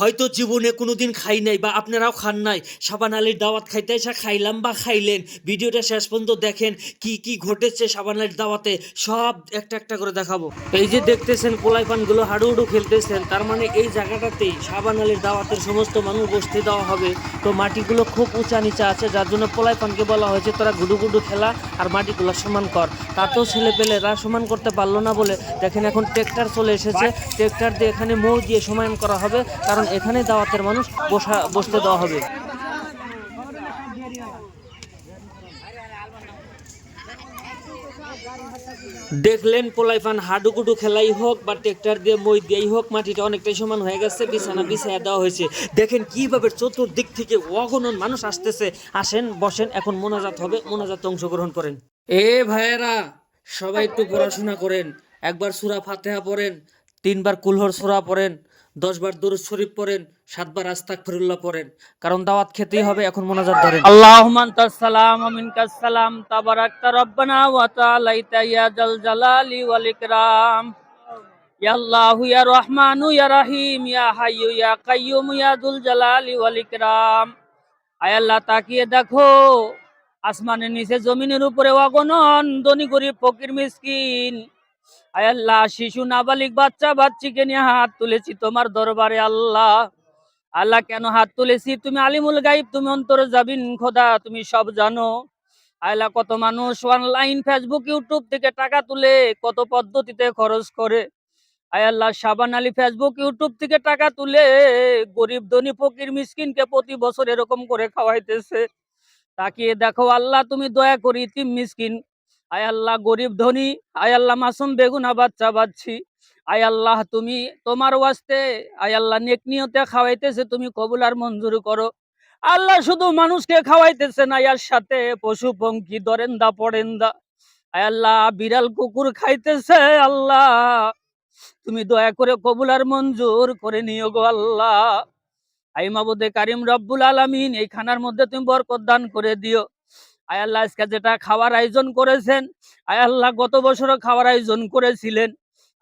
হয়তো জীবনে কোনো দিন খাই নাই বা আপনারাও খান নাই। সাবান আলীর দাওয়াত খাইতে এসে খাইলাম বা খাইলেন। ভিডিওটা শেষ পর্যন্ত দেখেন কি কি ঘটেছে সাবান আলীর দাওয়াতে। সব একটা একটা করে দেখাবো। এই যে দেখতেছেন পোলাই পানগুলো হাডুডু খেলতেছেন তার মানে এই জায়গাটাতেই সাবান আলীর দাওয়াতের সমস্ত মানুষ বসতে দেওয়া হবে। তো মাটিগুলো খুব উঁচা নিচা আছে যার জন্য পোলাই পানকে বলা হয়েছে তোরা গুডু গুডু খেলা আর মাটিগুলো সমান কর। তাতেও ছেলে পেলেরা সমান করতে পারল না বলে। দেখেন এখন ট্রেক্টর চলে এসেছে। ট্রেক্টর দিয়ে এখানে মৌ দিয়ে সমান করা হবে। কারণ এখানে দাওয়াতের মানুষ বসা, বসতে দেওয়া হবে। দেখলেন পোলাইফান হাডুকুডু খেলাই হোক বা ট্রেক্টর দিয়ে মই দিয়েই হোক, মাটিটা অনেকটাই সমান হয়ে গেছে, বিছানা বিছায়া দেওয়া হয়েছে। দেখেন কীভাবে চতুর্দিক থেকে অগণন মানুষ আসতেছে। আসেন, বসেন, এখন মোনাজাত হবে, মোনাজাতে অংশগ্রহণ করেন। এ ভাইয়েরা, সবাই একটু পড়াশোনা করেন, একবার সুরা ফাতেহা পড়েন, তিনবার কুলহর সুরা পড়েন দশবার দরুদ শরীফ পড়েন সাতবার আস্তাক ফিরুল্লাহ পড়েন। কারণ দাওয়াত খেতেই হবে, এখন মোনাজাত ধরেন। আনতাস সালাম মিনকাস সালাম, তাবারাকতা রব্বানা ওয়া তাআলাইতা ইয়া জাল জালালি ওয়াল ইকরাম। ইয়া আল্লাহু, ইয়া রহমানু, ইয়া রহিম, ইয়া হাইয়ু, ইয়া কাইয়ুম, ইয়া দুল জালালি ওয়াল ইকরাম। আয় আল্লাহ, তাকিয়ে দেখো, আসমানের নিচে জমিনের উপরে অগণন ধনী গরিব ফকির মিসকিন। আল্লাহ, শিশু নাবালিক বাচ্চা বাচ্চিকে নিয়ে হাত তুলেছি তোমার দরবারে আল্লাহ। আল্লাহ, কেন হাত তুলেছি? তুমি আলিমুল গাইব তুমি অন্তরে যাবিন খোদা, তুমি সব জানো। আল্লাহ, কত মানুষ অনলাইন ফেসবুক ইউটিউব থেকে টাকা তুলে কত পদ্ধতিতে খরচ করে। আয় আল্লাহ, সাবান আলী ফেসবুক ইউটিউব থেকে টাকা তুলে গরিব, ধনী, ফকির, মিসকিনকে প্রতি বছর এরকম করে খাওয়াইতেছে। তাকিয়ে দেখো আল্লাহ, তুমি দয়া করি তিম মিসকিন। আয় আল্লাহ গরিব ধনী, আয় আল্লাহ মাসুম বেগুনা বাচ্চা বাচ্চি। আয় আল্লাহ তুমি তোমার ওয়াস্তে, আয় আল্লাহ নেক নিয়তে খাওয়াইতেছে, তুমি কবুল আর মঞ্জুর করো। আল্লাহ শুধু মানুষকে খাওয়াইতেছে না, ইয়ার সাথে পশু পঙ্কি দরেন্দা পড়েন্দা আয় আল্লাহ বিড়াল কুকুর খাইতেছে, আল্লাহ। তুমি দয়া করে কবুল আর মঞ্জুর করে নিও গো আল্লাহ। আই মাবুদে কারিম রব্বুল আলামিন, এই খানার মধ্যে তুমি বরকত দান করে দিও। আয় আল্লাহ আজকে যেটা খাওয়ার আয়োজন করেছেন, আয় আল্লাহ গত বছরও খাওয়ার আয়োজন করেছিলেন।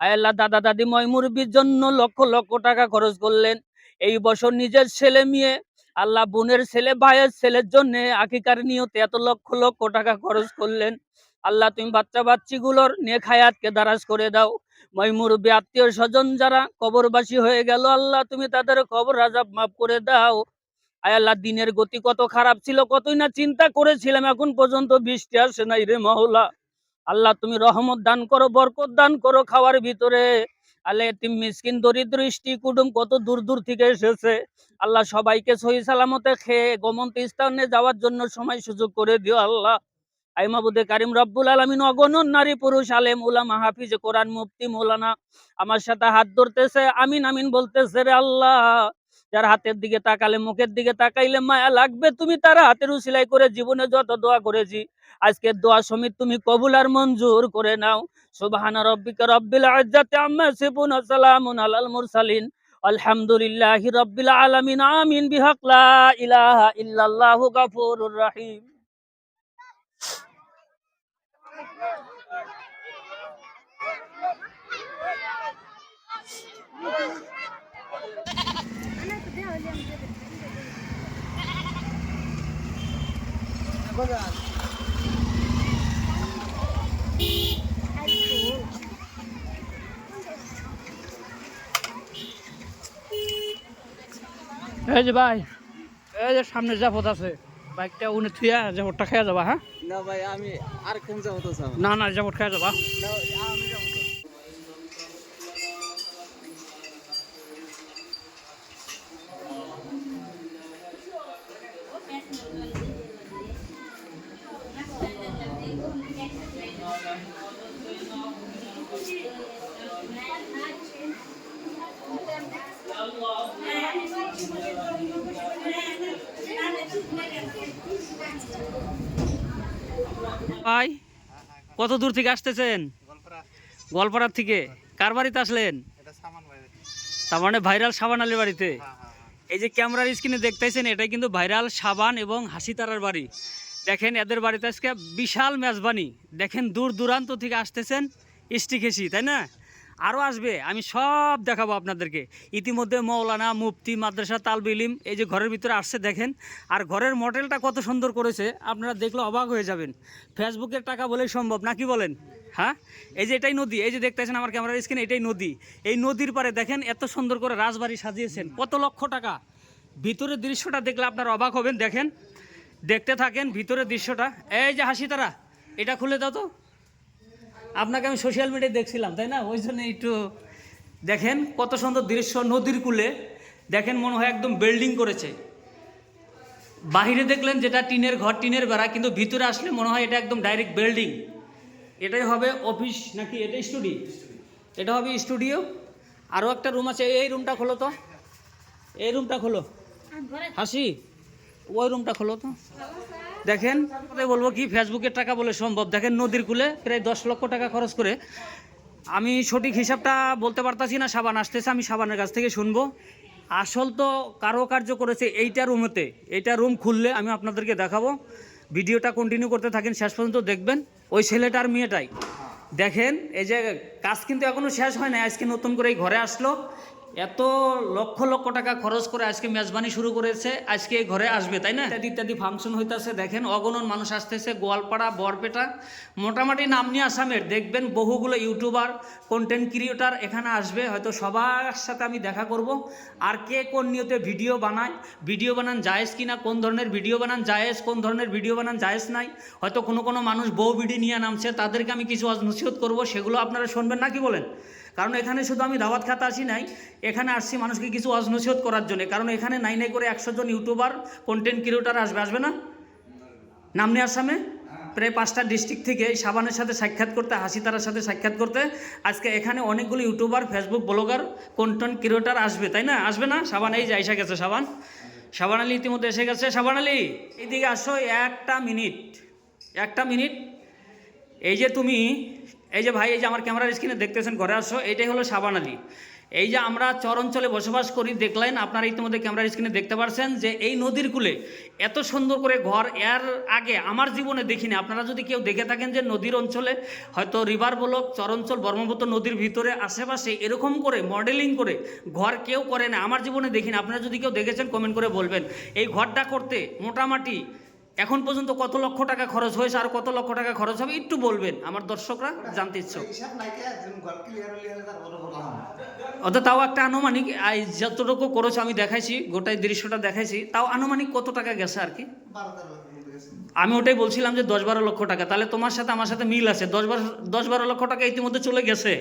আয় আল্লাহ দাদা দাদি ময়মুরবির জন্য লক্ষ লক্ষ টাকা খরচ করলেন। এই বছর নিজের ছেলে মেয়ে, আল্লাহ বোনের ছেলে, ভাইয়ের ছেলের জন্য আকিকার নিয়তে এত লক্ষ লক্ষ টাকা খরচ করলেন। আল্লাহ তুমি বাচ্চা বাচ্চিগুলোর নেক হায়াতকে দারাজ করে দাও। ময়মুরবি আত্মীয় স্বজন যারা কবরবাসী হয়ে গেল, আল্লাহ তুমি তাদের কবর রাজাব মাফ করে দাও। আয় আল্লাহ, দিনের গতি কত খারাপ ছিল, কতই না চিন্তা করেছিলাম, এখন পর্যন্ত বৃষ্টি আসে নাই রে মহলা আল্লাহ, তুমি রহমত দান করো, বরকত দান করো খাওয়ার ভিতরে। আল্লাহ তুমি মিসকিন দরিদ্র ইষ্টি কুটুম কত দূর দূর থেকে এসেছে। আল্লাহ, সবাইকে সহি সালামতে খেয়ে গমন্ত স্থানে যাওয়ার জন্য সময় সুযোগ করে দিও আল্লাহ। আই মাবুদে কারিম রব্বুল আলমিন, অগণন নারী পুরুষ, আলেম, উলামা, হাফিজ, কোরআন মুফতি, মৌলানা আমার সাথে হাত ধরতেছে, আমিন আমিন বলতেছে রে আল্লাহ। যার হাতের দিকে তাকালে, মুখের দিকে তাকাইলে মায়া লাগবে। তুমি তার হাতের উসিলাই করে জীবনে যত দোয়া করেছি, আজকের দোয়া সমিত তুমি কবুল আর মঞ্জুর করে নাও। সুবহানা রব্বিকা রব্বিল ইজ্জাতি আম্মা ওয়া সালামুন আলাল মুরসালিন। আলহামদুলিল্লাহি রব্বিল আলামিন, আমিন। বিহাক লা ইলাহা ইল্লাল্লাহু গাফুরুর রহিম। এই যে ভাই এই যে সামনে জাফত আছে। বাইকটা উনি থুয়া জাফরটা খেয়ে যাবা হ্যাঁ? না ভাই আমি আর কোন যাব তো চাবো না না জাফর খেয়ে যাবা। ভাই কত দূর থেকে আসতেছেন? গোয়ালপাড়ার থেকে। কার বাড়িতে আসলেন? এটা তার মানে ভাইরাল সাবান আলীর বাড়িতে। হ্যাঁ হ্যাঁ এই যে ক্যামেরার স্ক্রিনে দেখতেছেন এটাই কিন্তু ভাইরাল সাবান এবং হাসি তারার বাড়ি। দেখেন, এদের বাড়িতে আজকে বিশাল মেজবানি। দেখেন, দূর দূরান্ত থেকে আসতেছেন স্টিক হেসি, তাই না? আরও আসবে, আমি সব দেখাবো আপনাদেরকে। ইতিমধ্যে মৌলানা মুফতি মাদ্রাসা তালবিলিম এই যে ঘরের ভিতরে আসছে, দেখেন, আর ঘরের মডেলটা কত সুন্দর করেছে, আপনারা দেখলে অবাক হয়ে যাবেন। ফেসবুকের টাকা বলেই সম্ভব নাকি বলেন? হ্যাঁ? এই যে এটাই নদী, এই যে দেখতেছেন আমার ক্যামেরার স্ক্রিনে, এটাই নদী। এই নদীর পারে দেখেন, এত সুন্দর করে রাজবাড়ি সাজিয়েছেন, কত লক্ষ টাকা। ভিতরের দৃশ্যটা দেখলে আপনারা অবাক হবেন, দেখেন দেখতে থাকেন ভিতরের দৃশ্যটা। এই যে হাসি তারা এটা খুলে দাও তো। আপনাকে আমি সোশ্যাল মিডিয়ায় দেখছিলাম তাই না? ওই জন্য একটু দেখেন কত সুন্দর দৃশ্য নদীর কূলে। দেখেন মনে হয় একদম বিল্ডিং করেছে। বাহিরে দেখলেন যেটা টিনের ঘর টিনের বেড়া কিন্তু ভিতরে আসলে মনে হয় এটা একদম ডাইরেক্ট বিল্ডিং এটাই হবে অফিস নাকি এটাই স্টুডিও এটা হবে স্টুডিও আরও একটা রুম আছে এই রুমটা খোলো তো। এই রুমটা খোলো। হাসি। ওই রুমটা খোলো তো। দেখেন বলব কি ফেসবুকের টাকা বলে সম্ভব। দেখেন, নদীর কূলে প্রায় দশ লক্ষ টাকা খরচ করে। আমি সঠিক হিসাবটা বলতে পারতাছি না, সাবান আসতেছে, আমি সাবানের কাছ থেকে শুনব। আসল তো কারও কার্য করেছে এইটা রুমেতে। এইটা রুম খুললে আমি আপনাদেরকে দেখাবো। ভিডিওটা কন্টিনিউ করতে থাকেন, শেষ পর্যন্ত দেখবেন। ওই ছেলেটার মেয়েটাই। দেখেন, এই যে কাজ কিন্তু এখনও শেষ হয় না আজকে নতুন করে এই ঘরে আসলো। এত লক্ষ লক্ষ টাকা খরচ করে আজকে মেজবানি শুরু করেছে, আজকে ঘরে আসবে, তাই না? ইত্যাদি ইত্যাদি ফাংশন হইতেছে, দেখেন অগণন মানুষ আসতেছে, গোয়ালপাড়া, বরপেটা, মোটামুটি নাম নিয়ে আসামের। দেখবেন বহুগুলো ইউটিউবার কন্টেন্ট ক্রিয়েটার এখানে আসবে, হয়তো সবার সাথে আমি দেখা করব। আর কে কোন নিয়তে ভিডিও বানায় ভিডিও বানান জায়েজ কিনা, কোন ধরনের ভিডিও বানান জায়েজ, কোন ধরনের ভিডিও বানান জায়েজ নাই, হয়তো কোনো কোনো মানুষ বউ ভিডিও নিয়ে নামছে, তাদেরকে আমি কিছু নসিহত করব, সেগুলো আপনারা শুনবেন না কি বলেন? কারণ এখানে শুধু আমি দাওয়াত খাতে আসি নাই, এখানে আসছি মানুষকে কিছু আজ নসিহত করার জন্য। কারণ এখানে নাই নাই করে একশো জন ইউটিউবার কন্টেন্ট ক্রিয়েটার আসবে আসবে না? নাম নিয়ে আসামে? প্রায় পাঁচটা ডিস্ট্রিক্ট থেকে সাবানের সাথে সাক্ষাৎ করতে হাসিতারার সাথে সাক্ষাৎ করতে, আজকে এখানে অনেকগুলো YouTuber Facebook blogger content creator আসবে, তাই না? আসবে না? সাবান, এই যে এসে গেছে সাবান। সাবান আলী ইতিমধ্যে এসে গেছে। সাবান আলী, এইদিকে আসো একটা মিনিট। একটা মিনিট। এই যে তুমি এই যে ভাই, এই যে আমার ক্যামেরার স্ক্রিনে দেখতেছেন, ঘরে আসো এটাই হলো সাবান আলী। এই যে আমরা চর অঞ্চলে বসবাস করি, দেখলেন, আপনারা ইতিমধ্যে ক্যামেরার স্ক্রিনে দেখতে পারছেন যে এই নদীর কূলে এত সুন্দর করে ঘর, এর আগে আমার জীবনে দেখিনি। আপনারা যদি কেউ দেখে থাকেন যে নদীর অঞ্চলে হয়তো রিভার ব্লক চর অঞ্চল ব্রহ্মপুত্র নদীর ভিতরে আশেপাশে এরকম করে মডেলিং করে ঘর কেউ করে না, আমার জীবনে দেখিনি। আপনারা যদি কেউ দেখেছেন কমেন্ট করে বলবেন, এই ঘরটা করতে মোটামুটি এখন পর্যন্ত কত লক্ষ টাকা খরচ হয়েছে আর কত লক্ষ টাকা খরচ হবে একটু বলবেন, আমার দর্শকরা জানতে ইচ্ছুক। অর্থাৎ তাও একটা আনুমানিক যতটুকু খরচ আমি দেখাইছি, গোটাই দৃশ্যটা দেখাইছি, তাও আনুমানিক কত টাকা গেছে আর কি? আমি ওটাই বলছিলাম যে দশ বারো লক্ষ টাকা, তাহলে তোমার সাথে আমার সাথে মিল আছে, দশ বারো দশ বারো লক্ষ টাকা ইতিমধ্যে চলে গেছে,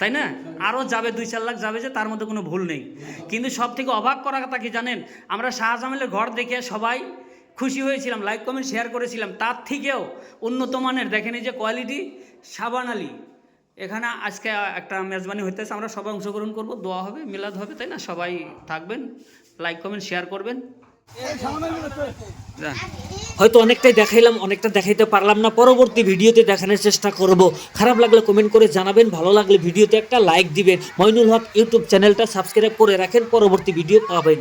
তাই না? আরও যাবে, দুই চার লাখ যাবে যে তার মধ্যে কোনো ভুল নেই। কিন্তু সব থেকে অবাক করা কথা কি জানেন, আমরা শাহজামিলের ঘর দেখে সবাই খুশি হয়েছিলাম লাইক কমেন্ট শেয়ার করেছিলাম। তার থেকেও উন্নত মানের দেখেন এই যে কোয়ালিটি সাবান আলী। এখানে আজকে একটা মেজবানি হইতেছে, আমরা সবাই অংশগ্রহণ করব, দোয়া হবে, মিলাদ হবে, তাই না? সবাই থাকবেন লাইক কমেন্ট শেয়ার করবেন। হয়তো অনেকটাই দেখাইলাম, অনেকটা দেখাইতে পারলাম না, পরবর্তী ভিডিওতে দেখানোর চেষ্টা করব। খারাপ লাগলে কমেন্ট করে জানাবেন, ভালো লাগলে ভিডিওতে একটা লাইক দিবেন। মইনুল হক ইউটিউব চ্যানেলটা সাবস্ক্রাইব করে রাখেন, পরবর্তী ভিডিও পাবেন।